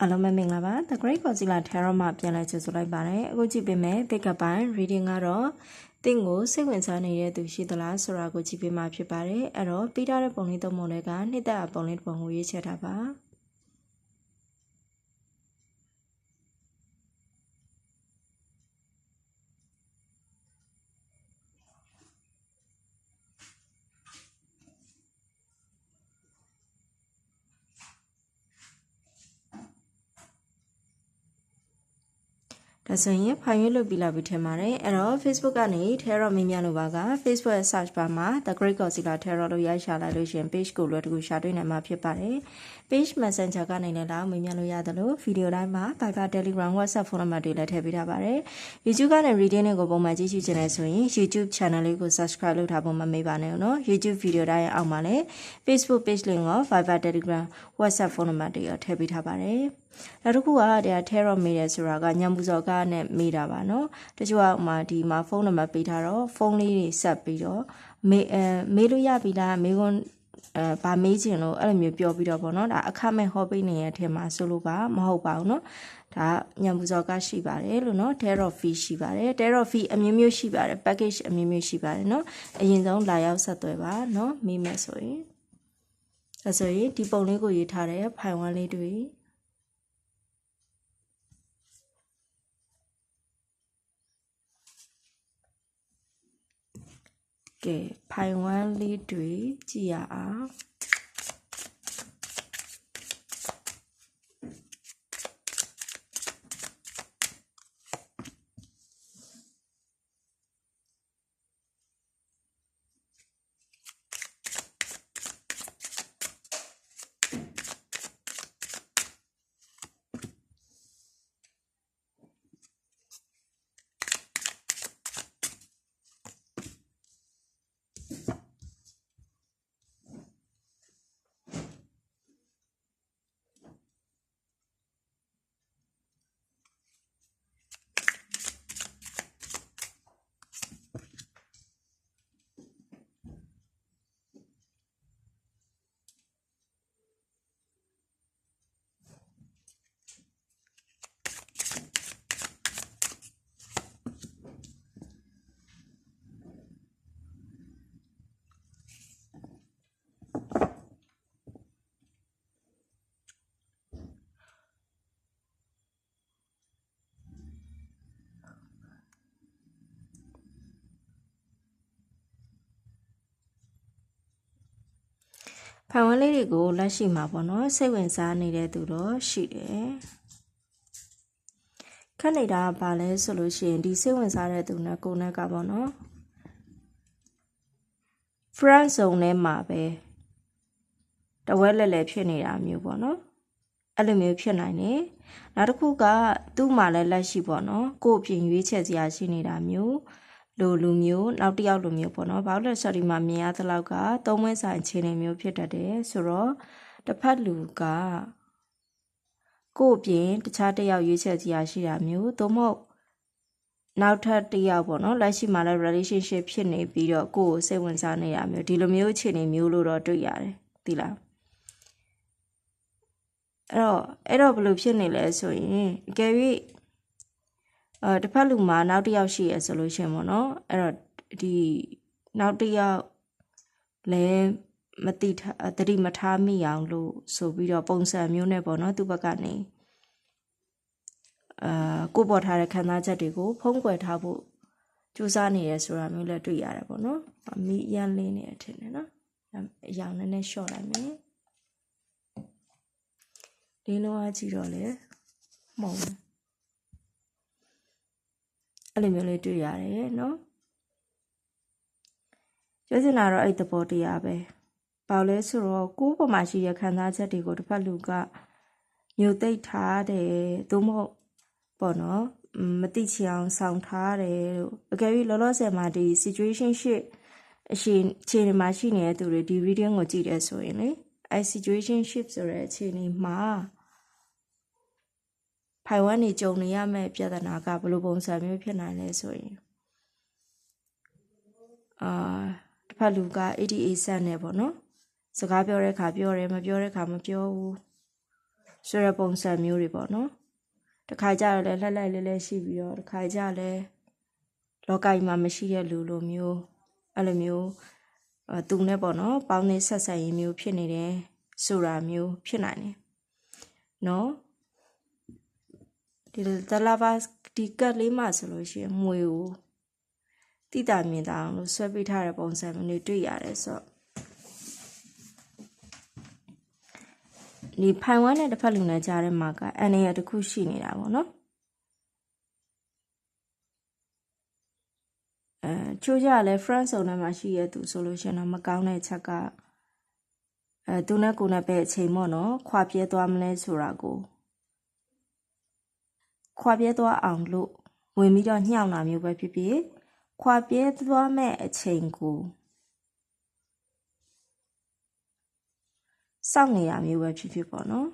အားလုံးပဲမင်္ဂလာပါ The Great Concealer Tarot မှာပြန်လည်ကြိုဆိုလိုက်ပါတယ်အခုကြည့်ပေးမယ် pick up ပိုင်း reading ကတော့တင့်ကိုစိတ်ဝင်စားနေတဲ့သူရှိသလားဆိုတာကိုကြည့်ပေးမှာဖြစ်ပါတယ်အဲ့တော့ပြီးထားတဲ့ပုံလေးသုံးပုံတွေကနှစ်သက်အပုံလေးတစ်ပုံကိုရွေးချယ်ထားပါ ဒါဆိုရင်ဖိုင်ရွေးလုပ်ပြီးလာပြီထင်ပါတယ်အဲ့တော့ Facebook ကနေ Terror မင်းများလို့ပါက Facebook ရဲ့ search bar မှာ The Great Concealer Terror လို့ရိုက်ရှာလိုက်လို့ရှရင် page ကိုလွယ်တကူရှာတွေ့နိုင်မှာဖြစ်ပါတယ် page messenger ကနေလည်းလာမင်းများလို့ရတယ်လို့ video တိုင်းမှာ Viber Telegram WhatsApp ဖုန်းနံပါတ်တွေလည်းထည့်ပေးထားပါတယ် YouTube ကနေ reading တွေကိုပုံမှန်ကြည့်ရှုချင်တယ်ဆိုရင် YouTube channel လေးကို subscribe လုပ်ထားဖို့မမေ့ပါနဲ့နော် YouTube video တိုင်းအောက်မှာလည်း Facebook page link ရော Viber Telegram WhatsApp ဖုန်းနံပါတ်တွေရောထည့်ပေးထားပါတယ် နောက်တစ်ခုကတရား terror မေးတယ်ဆိုတာကညံပူစော်ကားနဲ့မေးတာပါเนาะတချို့ကမှဒီမှာဖုန်းနံပါတ်ပေးထားတော့ဖုန်းလေးတွေဆက်ပြီးတော့မေးအဲမေးလို့ရပြီလားမေးခွန်းအဲဗာမေးချင်လို့အဲ့လိုမျိုးပြောပြီးတော့ဗောနော်ဒါအခမဲ့ဟောပေးနေရတဲ့အထင်မှာဆိုလို့ပါမဟုတ်ပါဘူးเนาะဒါညံပူစော်ကားရှိပါတယ်လို့เนาะ terror fee ရှိပါတယ် terror fee အမျိုးမျိုးရှိပါတယ် package အမျိုးမျိုးရှိပါတယ်เนาะအရင်ဆုံးလာရောက်ဆက်သွယ်ပါเนาะမေးမယ်ဆိုရင်ဒါဆိုရင်ဒီပုံလေးကိုရေးထားတဲ့ဖိုင်ဝမ်လေးတွေ ကဲဖိုင်ဝမ်လေးတွေကြည့်ရအောင် ဖိုင်ဝမ်လေးတွေကိုလက်ရှိမှာပေါ့နော်စိတ်ဝင်စားနေတဲ့သူတော့ရှိတယ်ခက်နေတာကဘာလဲဆိုလို့ရှိရင်ဒီစိတ်ဝင်စားတဲ့သူနဲ့ကိုယ်နဲ့ကပေါ့နော် friend zone ထဲမှာပဲတဝဲလဲလဲဖြစ်နေတာမျိုးပေါ့နော်အဲ့လိုမျိုးဖြစ်နိုင်တယ်နောက်တစ်ခုကသူ့မှာလည်းလက်ရှိပေါ့နော်ကို့အပြင်ရွေးချယ်စရာရှိနေတာမျိုး လူလူမျိုးနောက်တစ်ယောက်လူမျိုးပေါ့နော်ဘာလို့လဲဆိုတော့ဒီမှာမြင်ရသလောက်ကသုံးဝင်းဆိုင်အခြေအနေမျိုးဖြစ်တတ်တယ်ဆိုတော့တစ်ဖက်လူကကို့အပြင်တခြားတစ်ယောက်ရွေးချယ်စရာရှိတာမျိုးသို့မဟုတ်နောက်ထပ်တစ်ယောက်ပေါ့နော်လက်ရှိမှာလည်း relationship ဖြစ်နေပြီးတော့ကိုယ့်ကိုစိတ်ဝင်စားနေတာမျိုးဒီလိုမျိုးအခြေအနေမျိုးလို့တော့တွေ့ရတယ်သိလားအဲ့တော့အဲ့တော့ဘယ်လိုဖြစ်နေလဲဆိုရင်အကယ်၍ အဲတစ်ဖက်လူမှာနောက်တစ်ယောက်ရှိရဆိုလို့ရှိရင်ပေါ့နော်အဲ့တော့ဒီနောက်တစ်ယောက်လည်းမတိထားတတိမထားမိအောင်လို့ဆိုပြီးတော့ပုံစံမျိုးနဲ့ပေါ့နော်သူ့ဘက်ကနေအာကိုပေါ်ထားတဲ့ခံစားချက်တွေကိုဖုံးကွယ်ထားဖို့ကြိုးစားနေရဆိုတာမျိုးလည်းတွေ့ရတယ်ပေါ့နော်။မိရန်လင်းနေတယ်ထင်တယ်နော်။အရောင်နည်းနည်းရှော့လိုက်မယ်။လင်းလုံးအကြည့်တော့လေမဟုတ်ဘူး။ အဲ့လိုမျိုးလေးတွေ့ရတယ်နော်။ပြောချင်တာတော့အဲ့သဘောတရားပဲ။ဘာလဲဆိုတော့ကိုယ်ပေါ်မှာရှိတဲ့ခံစားချက်တွေကိုတစ်ဖက်လူကမျိုးသိပ်ထားတယ်သို့မဟုတ်ပေါ့နော်မတိချအောင်ဆောင်ထားတယ်လို့အကယ်၍လောလောဆယ်မှာဒီ situation shit အရှင်အခြေအနေမှာရှိနေတဲ့သူတွေဒီ reading ကိုကြည့်တယ်ဆိုရင်လေအဲ situation ship ဆိုတဲ့အခြေအနေမှာ ဖိုင်ဝမ်နေကြုံနေရမယ့်ပြဿနာကဘယ်လိုပုံစံမျိုးဖြစ်နိုင်လဲဆိုရင်အာတစ်ဖက်လူက ADA ဆက်နေပေါ့နော်စကားပြောတဲ့အခါပြောတယ်မပြောတဲ့အခါမပြောဘူးဆိုရပုံစံမျိုးတွေပေါ့နော်တခါကြတော့လည်းလှက်လိုက်လဲလဲရှိပြီးတော့တခါကြလည်းလောကကြီးမှာမရှိတဲ့လူလိုမျိုးအဲ့လိုမျိုးအဲသူနဲ့ပေါ့နော်ပေါင်းနေဆက်ဆက်ရေးမျိုးဖြစ်နေတယ်ဆိုတာမျိုးဖြစ်နိုင်တယ်နော် ဒီတလာပါဒီကတ်လေးမှဆိုလို့ရှိရင်မွေကိုတိတာမြင်တာအောင်လို့ဆွဲပေးထားတဲ့ပုံစံမျိုးတွေတွေ့ရတယ်ဆိုတော့ဒီဖိုင်ဝမ်နဲ့တစ်ဖက်လူနဲ့ကြားထဲမှာကအန်နေရတစ်ခုရှိနေတာပေါ့နော်အဲချိုးကြလဲ France စုံထဲမှာရှိရသူဆိုလို့ရှိရင်တော့မကောင်းတဲ့ချက်ကအဲသူနဲ့ကိုယ်နဲ့ပဲအချိန်ပေါ့နော်ခွာပြဲသွားမလဲဆိုတာကို ခွာပြဲသွားအောင်လို့ဝင်ပြီးတော့ညှောင်းတာမျိုးပဲဖြစ်ဖြစ်ခွာပြဲသွားမဲ့အချိန်ကိုစောင့်နေရမျိုးပဲဖြစ်ဖြစ်ပေါ့နော်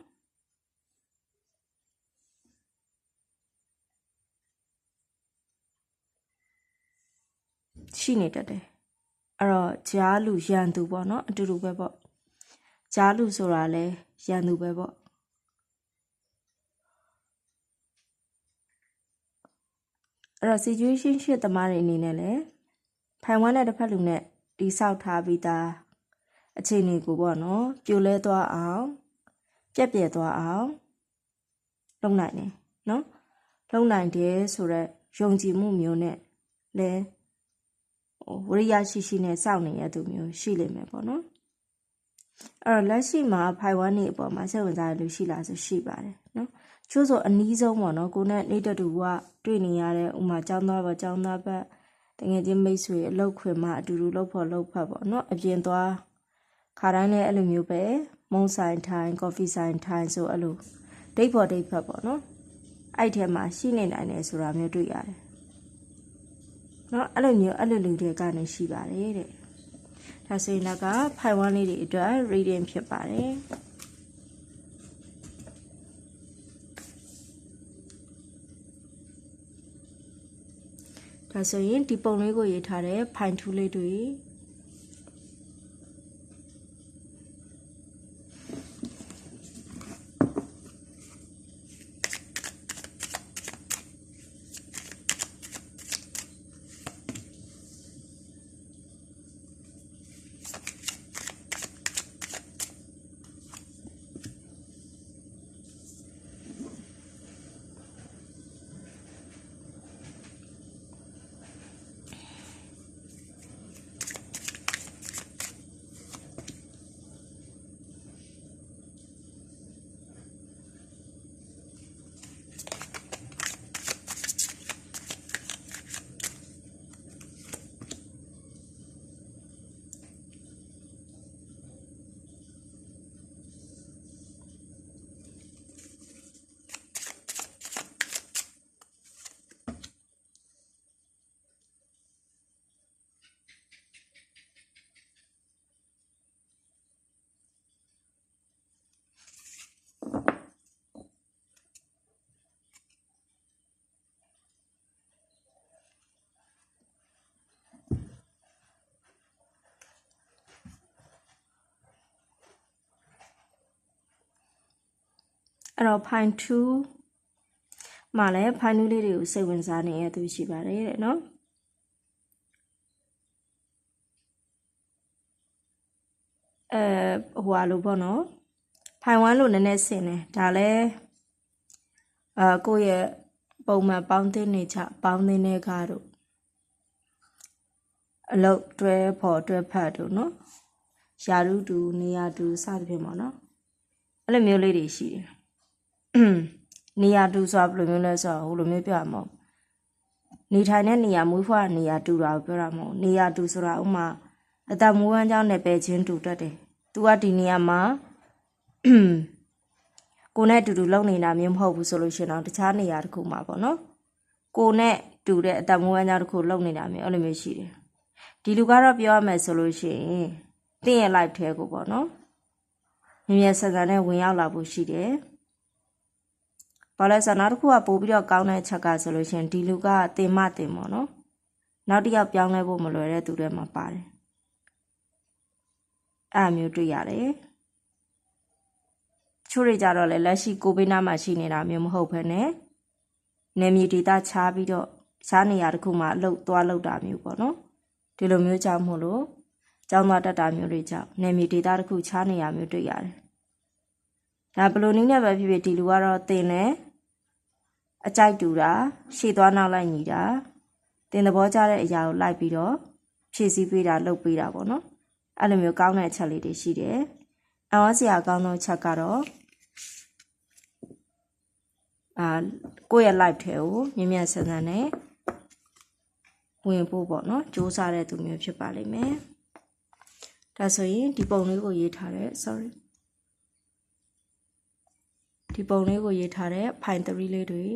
ရှိနေတတ်တယ်အဲ့တော့ဂျားလူရန်သူပေါ့နော်အတူတူပဲပေါ့ဂျားလူဆိုတာလဲရန်သူပဲပေါ့ အဲ့တော့ situation ရှစ်သမားတွေအနေနဲ့လည်းဖိုင်ဝမ်နဲ့တစ်ဖက်လူနဲ့တိဆောက်ထားပြီးသားအခြေအနေကိုပေါ့နော်ပြိုလဲသွားအောင်ပြက်ပြက်သွားအောင်လုပ်နိုင်တယ်နော်လုပ်နိုင်တယ်ဆိုတော့ယုံကြည်မှုမျိုးနဲ့လဲဟိုဝရိယရှိရှိနဲ့စောင့်နေရသူမျိုးရှိလိမ့်မယ်ပေါ့နော်အဲ့တော့လက်ရှိမှာဖိုင်ဝမ်နေအပေါ်မှာစိတ်ဝင်စားရလို့ရှိလားဆိုရှိပါတယ်နော် ချို့ဆိုအနည်းဆုံးပေါ့နော်ကိုနဲ့နေတတူကတွေ့နေရတဲ့ဥမာចောင်းသားပေါ့ចောင်းသားဘက်တကယ်ချင်းမိတ်ဆွေအလောက်ခွင်မှအတူတူလောက်ဖို့လောက်ဖတ်ပေါ့နော်အပြင်သွားခါတိုင်းလည်းအဲ့လိုမျိုးပဲမုံဆိုင်ထိုင်ကော်ဖီဆိုင်ထိုင်ဆိုအဲ့လိုဒိတ်ဖို့ဒိတ်ဖတ်ပေါ့နော်အဲ့ထဲမှာရှိနေနိုင်တယ်ဆိုတာမျိုးတွေ့ရတယ်နော်အဲ့လိုမျိုးအဲ့လိုလူတွေကနေရှိပါတယ်တဲ့ဒါဆိုရင်တော့ဖိုင်ဝမ်လေးတွေအတွက် reading ဖြစ်ပါတယ် ဒါဆိုရင်ဒီပုံလေးကိုရေးထားတဲ့ဖိုင်ထူးလေးတွေ အဲ့တော့ fine 2မှာလည်း fine 2လေးတွေကိုစိတ်ဝင်စားနေရသူရှိပါတယ်တဲ့နော်အဲဟိုဟာလို့ပေါ့နော်ဖိုင်ဝမ်လို့နည်းနည်းဆင်တယ်ဒါလည်းအာကိုယ့်ရဲ့ပုံမှန်ပေါင်းသိနေချပေါင်းသိနေကားတို့အလုတ်တွဲဖို့တွဲဖတ်တို့နော်ယာရုတူနေရာတူစသဖြင့်ပေါ့နော်အဲ့လိုမျိုးလေးတွေရှိတယ် နေရာတူဆိုတာဘယ်လိုမျိုးလဲဆိုတော့ဟိုလိုမျိုးပြမှာမဟုတ်နေထိုင်တဲ့နေရာမွေးဖွားနေရာတူတာကိုပြောတာမဟုတ်နေရာတူဆိုတာဥမာအတမွေးဝမ်းကြောင်းနဲ့ပဲချင်းတူတတ်တယ်။ तू ကဒီနေရာမှာကိုနဲ့အတူတူလုံနေတာမျိုးမဟုတ်ဘူးဆိုလို့ရှိရင်တော့တခြားနေရာတစ်ခုမှာပေါ့နော်။ကိုနဲ့တူတဲ့အတမွေးဝမ်းကြောင်းတစ်ခုလုံနေတာမျိုးအဲ့လိုမျိုးရှိတယ်။ဒီလူကတော့ပြောရမယ်ဆိုလို့ရှိရင်တင့်ရဲ့ live ထဲကိုပေါ့နော်။မြင်မြင်ဆန်ဆန်နဲ့ဝင်ရောက်လာဖို့ရှိတယ်။ ဘာလဲဆိုတော့နောက်တစ်ခုကပို့ပြီးတော့ကောင်းတဲ့ချက်ကဆိုလို့ရှိရင်ဒီလူကတင်မတင်ပေါ့နော်နောက်တစ်ယောက်ပြောင်းလဲဖို့မလွယ်တဲ့သူတွေမှာပါတယ်အဲ့မျိုးတွေ့ရတယ်ချို့တွေကြတော့လေလက်ရှိကိုဗစ်နာမှာရှိနေတာမျိုးမဟုတ်ဘဲနဲ့နေမြေဒေတာချားပြီးတော့ရှားနေရာတစ်ခုမှာအလုပ်သွားလုပ်တာမျိုးပေါ့နော်ဒီလိုမျိုးကြောင့်မို့လို့ကျောင်းသားတက်တာမျိုးတွေကြောင့်နေမြေဒေတာတစ်ခုချားနေရမျိုးတွေ့ရတယ် ဒါဘလိုနည်းနဲ့ပဲဖြစ်ဖြစ်ဒီလူကတော့တင်လဲအကြိုက်တူတာရှေ့သွားနောက်လိုက်ညီတာတင်သဘောကျတဲ့အရာကိုလိုက်ပြီးတော့ဖြည့်ဆည်းပေးတာလုပ်ပေးတာပေါ့နော်အဲ့လိုမျိုးကောင်းတဲ့အချက်လေးတွေရှိတယ်အဝါစရာကောင်းသောချက်ကတော့အာကိုယ့်ရဲ့ live ထဲကိုမြင်မြန်ဆန်ဆန်နဲ့ဝင်ဖို့ပေါ့နော်စူးစမ်းတဲ့သူမျိုးဖြစ်ပါလိမ့်မယ်ဒါဆိုရင်ဒီပုံလေးကိုရေးထားတဲ့ sorry ဒီပုံလေးကိုရေးထားတဲ့ file 3လေးတွေ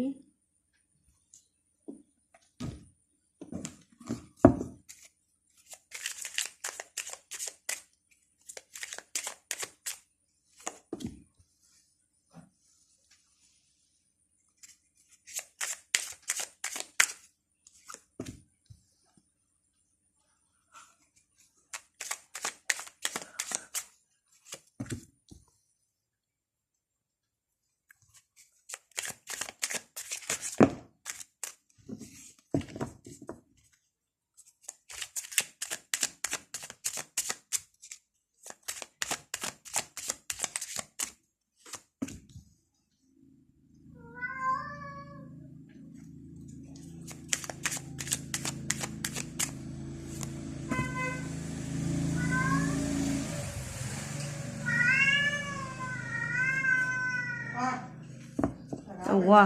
ဝါ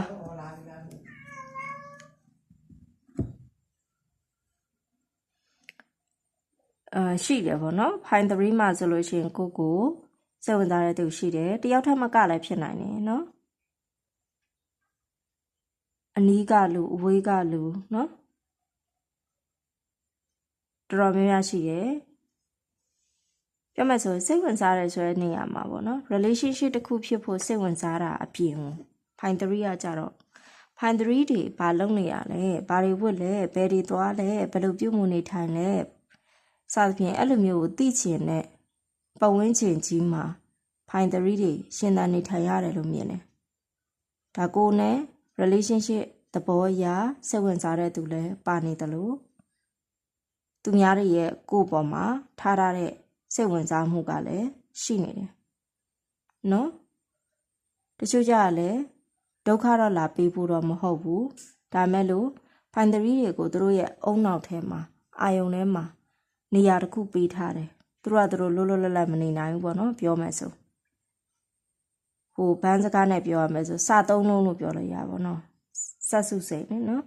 အာရှိတယ်ဗောနော် file 3မှာဆိုလို့ရှိရင်ကိုကိုစိတ်ဝင်စားတဲ့သူရှိတယ်တယောက်ထပ်မကလည်းဖြစ်နိုင်တယ်နော်အနီးကလူအဝေးကလူနော်တော်တော်များများရှိတယ်ပြောမှဆိုစိတ်ဝင်စားတယ်ဆိုတဲ့နေရာမှာပေါ့နော် relationship တစ်ခုဖြစ်ဖို့စိတ်ဝင်စားတာအပြင် ကို file 3ကကြတော့ file 3တွေဘာလုပ်နေရလဲဘာတွေဝတ်လဲဘယ်တွေသွားလဲဘယ်လိုပြုမှုနေထိုင်လဲစသဖြင့်အဲ့လိုမျိုးကိုသိချင်တဲ့ပတ်ဝန်းကျင်ကြီးမှာ file 3တွေရှင်သန်နေထိုင်ရတယ်လို့မြင်တယ်ဒါကိုနဲ့ relationship သဘောအရစိတ်ဝင်စားတဲ့သူလည်းပါနေတယ်လို့သူများတွေရဲ့ကိုယ့်ပေါ်မှာထားထားတဲ့စိတ်ဝင်စားမှုကလည်းရှိနေတယ်နော်တချို့ကြရလဲ ဒုက္ခတော့လာပေးဖို့တော့မဟုတ်ဘူးဒါမဲ့လို့ဖိုင်တရီတွေကိုသူတို့ရဲ့အုံနောက်ထဲမှာအာယုံထဲမှာနေရာတစ်ခုပေးထားတယ်သူတို့ကသူတို့လွတ်လွတ်လပ်လပ်မနေနိုင်ဘူးပေါ့နော်ပြောမယ်ဆိုဟိုဘန်းစကားနဲ့ပြောရမယ်ဆိုစသုံးလုံးလို့ပြောလို့ရပါဘောနော်ဆက်စုစိတ်နဲ့နော်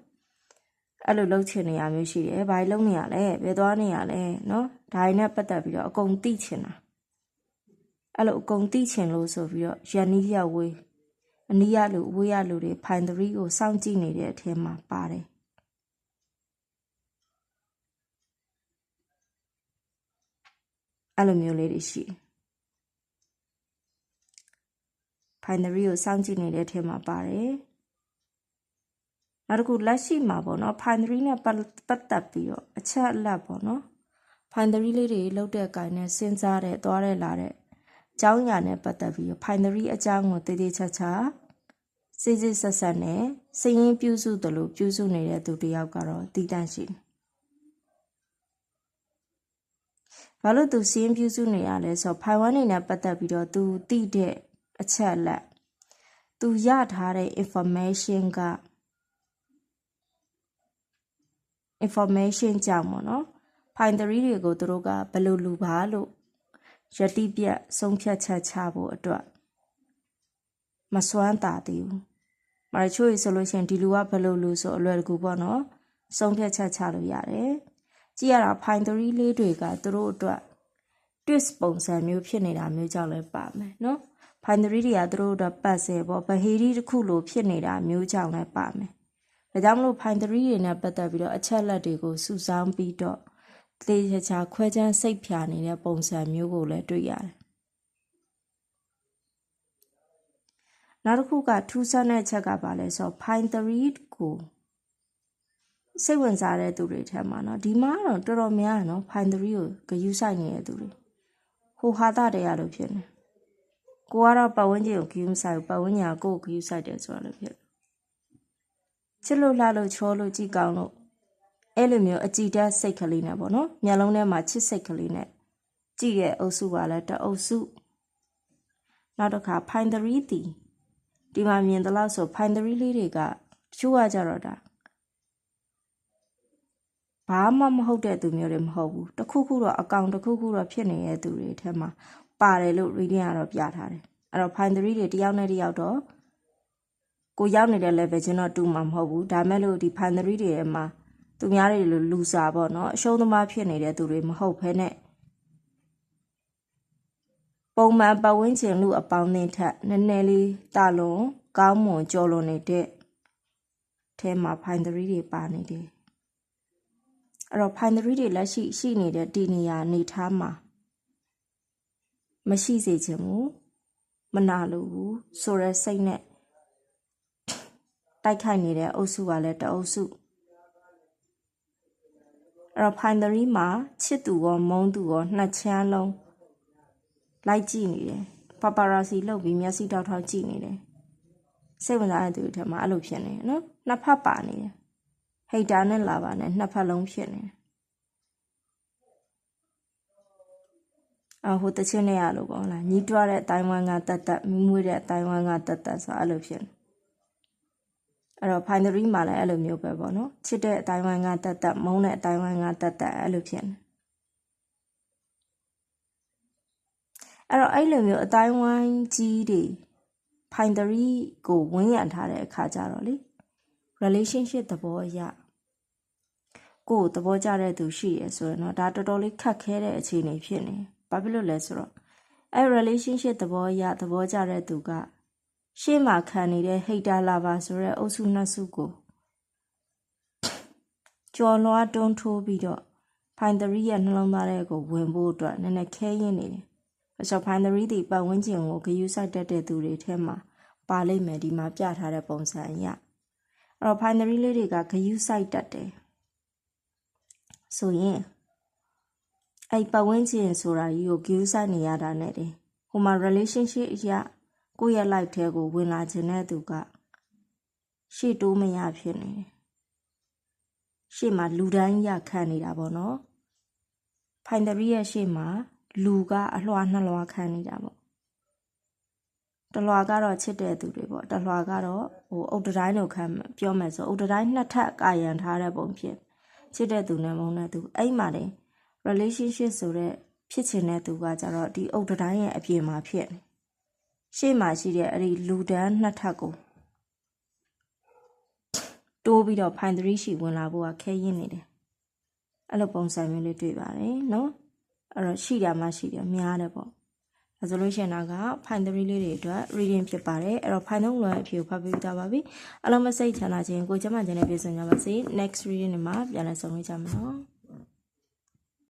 အဲ့လိုလုပ်ချင်နေရမျိုးရှိတယ်ဘာလို့လုပ်နေရလဲဘယ်သွားနေရလဲနော်ဒါတွေနဲ့ပတ်သက်ပြီးတော့အကုန်သိချင်တာအဲ့လိုအကုန်သိချင်လို့ဆိုပြီးတော့ရန်နီးရဝေး အနီးရလူအဝေးရလူတွေဖိုင်သရီကိုစောင့်ကြည့်နေတဲ့အထဲမှာပါတယ်အဲ့လိုမျိုးလေးတွေရှိဖိုင်သရီကိုစောင့်ကြည့်နေတဲ့အထဲမှာပါတယ်နောက်တစ်ခုလက်ရှိမှာပေါ့နော်ဖိုင်သရီနဲ့ပတ်သက်ပြီးတော့အချက်အလက်ပေါ့နော်ဖိုင်သရီလေးတွေလောက်တဲ့အကိုင်နဲ့စဉ်းစားတဲ့သွားတဲ့လာတဲ့ အကြောင်းအရာနဲ့ပတ်သက်ပြီးဖိုင်သရီအကြောင်းကိုတည်တည်ချာချာစိစိဆက်ဆက်နဲ့စည်ရင်ပြုစုတယ်လို့ပြုစုနေတဲ့သူတယောက်ကတော့တည်တန့်ရှိတယ်ဘာလို့သူစည်ရင်ပြုစုနေရလဲဆိုတော့ဖိုင်ဝမ်နေနဲ့ပတ်သက်ပြီးတော့သူတည်တဲ့အချက်လက်သူရထားတဲ့ information က information ကြောင့်ပေါ့နော်ဖိုင်သရီတွေကိုသူတို့ကဘယ်လိုလူပါလို့ ယတိပြတ်ဆုံးဖြတ်ချက်ချဖို့အတွက်မစွမ်းတာသေးဘူး။မရချိုးရဆိုလို့ရှိရင်ဒီလူကဘယ်လိုလူဆိုအလွယ်တကူပေါ့နော်။ဆုံးဖြတ်ချက်ချလို့ရတယ်။ကြည့်ရတာဖိုင်သရီလေးတွေကသူတို့အတွက် twist ပုံစံမျိုးဖြစ်နေတာမျိုးကြောင့်လည်းပါမယ်နော်။ဖိုင်သရီတွေကသူတို့အတွက်ပတ်စဲပေါ့ဗဟေရီတစ်ခုလိုဖြစ်နေတာမျိုးကြောင့်လည်းပါမယ်။ဒါကြောင့်မလို့ဖိုင်သရီတွေနဲ့ပတ်သက်ပြီးတော့အချက်လက်တွေကိုစုဆောင်းပြီးတော့ သေချာချာခွဲခြမ်းစိတ်ဖြာနေတဲ့ပုံစံမျိုးကိုလည်းတွေ့ရတယ်။နောက်တစ်ခုကထူးဆန်းတဲ့ချက်ကပါလဲဆိုတော့ fine 3ကိုစိတ်ဝင်စားတဲ့သူတွေထဲမှာเนาะဒီမှာတော့တော်တော်များတယ်เนาะ fine 3ကိုဂယူးဆိုင်နေတဲ့သူတွေဟိုဟာတာတရားလို့ဖြစ်နေ ကိုကတော့ပတ်ဝန်းကျင်ကိုဂယူးဆိုင်ပတ်ဝန်းကျင်ကကိုယ်ကိုဂယူးဆိုင်တယ်ဆိုတော့လည်းဖြစ်ချစ်လို့လှလို့ချောလို့ကြည်ကောင်းလို့ အဲ့လိုမျိုးအကြည်တက်စိတ်ကလေးနဲ့ပေါ့နော်မျက်လုံးထဲမှာချစ်စိတ်ကလေးနဲ့ကြည့်ရဲ့အုပ်စုကလည်းတအုပ်စုနောက်တစ်ခါဖိုင်သရီတီဒီမှာမြင်သလောက်ဆိုဖိုင်သရီလေးတွေကတချို့ကကြတော့ဒါဘာမှမဟုတ်တဲ့သူမျိုးတွေမဟုတ်ဘူးတခုခုတော့အကောင်တခုခုတော့ဖြစ်နေတဲ့သူတွေအထက်မှာပါတယ်လို့ reading ကတော့ပြထားတယ်အဲ့တော့ find 3တွေတယောက်နဲ့တယောက်တော့ကိုရောက်နေတဲ့ level ချင်းတော့တူမှာမဟုတ်ဘူးဒါမဲ့လို့ဒီ find 3တွေထဲမှာ သူများတွေလိုလူစားပေါ့နော်အရှုံးသမားဖြစ်နေတဲ့သူတွေမဟုတ်ဘဲနဲ့ပုံမှန်ပတ်ဝန်းကျင်လူအပေါင်းအသင်းထက်နည်းနည်းလေးတာလွန်ကောင်းမွန်ကြော်လွန်နေတဲ့အဲမှာ find 3တွေပါနေတယ်အဲ့တော့ find 3တွေလက်ရှိရှိနေတဲ့ဒီနေရာနေထားမှာမရှိစေချင်ဘူးမနာလိုဘူးဆိုရဲစိတ်နဲ့တိုက်ခိုက်နေတဲ့အုပ်စုကလည်းတအုပ်စု အဲ့တော့ find 3မှာချစ်သူရောမုန်းသူရောနှစ်ချမ်းလုံးလိုက်ကြည့်နေတယ်ပပရာစီလောက်ပြီးမျက်စိတောက်ထောက်ကြည့်နေတယ်စိတ်ဝင်စားတဲ့သူတွေထဲမှာအဲ့လိုဖြစ်နေတယ်နော်နှစ်ဖက်ပါနေတယ်ဟိတ်တာနဲ့လာပါနဲ့နှစ်ဖက်လုံးဖြစ်နေတယ်အဟိုတချင်းနဲ့ရလို့ပေါ့လားညီးတွားတဲ့အတိုင်းဝိုင်းကတတ်တတ်မိမွေးတဲ့အတိုင်းဝိုင်းကတတ်တတ်ဆိုအဲ့လိုဖြစ်နေ အဲ့တော့ binary မှာလည်းအဲ့လိုမျိုးပဲပေါ့နော်ချစ်တဲ့အတိုင်းဝိုင်းကတတ်တတ်မုန်းတဲ့အတိုင်းဝိုင်းကတတ်တတ်အဲ့လိုဖြစ်နေအဲ့တော့အဲ့လိုမျိုးအတိုင်းဝိုင်းကြီးတွေ binary ကိုဝန်းရံထားတဲ့အခါကျတော့လေ relationship သဘောအရကိုယ်သဘောကျတဲ့သူရှိရဆိုရင်တော့ဒါတော်တော်လေးခက်ခဲတဲ့အခြေအနေဖြစ်နေဘာဖြစ်လို့လဲဆိုတော့အဲ့ relationship သဘောအရသဘောကျတဲ့သူက ရှေ့မှာခံနေတဲ့ hater lover ဆိုတဲ့အုပ်စုနှစ်စုကိုကြော်လွှားတွန်းထိုးပြီးတော့ find 3ရဲ့နှလုံးသားထဲကိုဝင်ဖို့အတွက်နည်းနည်းခဲရင်းနေတယ်။အချော find 3ဒီပတ်ဝန်းကျင်ကိုဂယုစိုက်တတ်တဲ့သူတွေထဲမှာပါလိမ့်မယ်ဒီမှာပြထားတဲ့ပုံစံအရ။အဲ့တော့ find 3လေးတွေကဂယုစိုက်တတ်တယ်။ဆိုရင်အဲ့ပတ်ဝန်းကျင်ဆိုတာကြီးကိုဂယုစိုက်နေရတာနဲ့တယ်။ဟိုမှာ relationship အရာ ကိုယ့်ရဲ့ life ထဲကို ဝင်လာခြင်းတဲ့သူက ရှေ့တိုးမရဖြစ်နေတယ်။ရှေ့မှာလူတိုင်းရခံနေတာပေါ့နော်။ဖိုင်တရီရဲ့ရှေ့မှာလူကအလွှာနှစ်လွှာခံနေတာပေါ့။တလွှာကတော့ချစ်တဲ့သူတွေပေါ့။တလွှာကတော့ဟိုအုတ်တတိုင်းလို့ခံပြောမယ်ဆိုအုတ်တတိုင်းနှစ်ထပ်ကာရန်ထားတဲ့ပုံဖြစ်ချစ်တဲ့သူနဲ့မုန်းတဲ့သူအဲ့မှာနေ relationship ဆိုတဲ့ဖြစ်ချင်တဲ့သူကကြတော့ဒီအုတ်တတိုင်းရဲ့အပြင်မှာဖြစ်နေ။ ရှေ့မှာရှိတဲ့အဲ့ဒီလူဒန်းနှစ်ထပ်ကိုတိုးပြီးတော့ဖိုင်3ရှိဝင်လာဖို့ကခဲရင်းနေတယ်အဲ့လိုပုံစံမျိုးလေးတွေ့ပါတယ်နော်အဲ့တော့ရှိတာမှရှိတယ်များတယ်ပေါ့ဒါဆိုလို့ရှိရင်တော့ကဖိုင်3လေးတွေအတွက် reading ဖြစ်ပါတယ်အဲ့တော့ဖိုင်3လွယ်အဖြေကိုဖတ်ပြီးသားပါပြီအလုံးမစိတ်ချမ်းသာခြင်းကိုကျမကျင်နဲ့ပြေဆုံးကြပါစေ next reading မှာပြန်လည်ဆုံတွေ့ကြမယ်နော်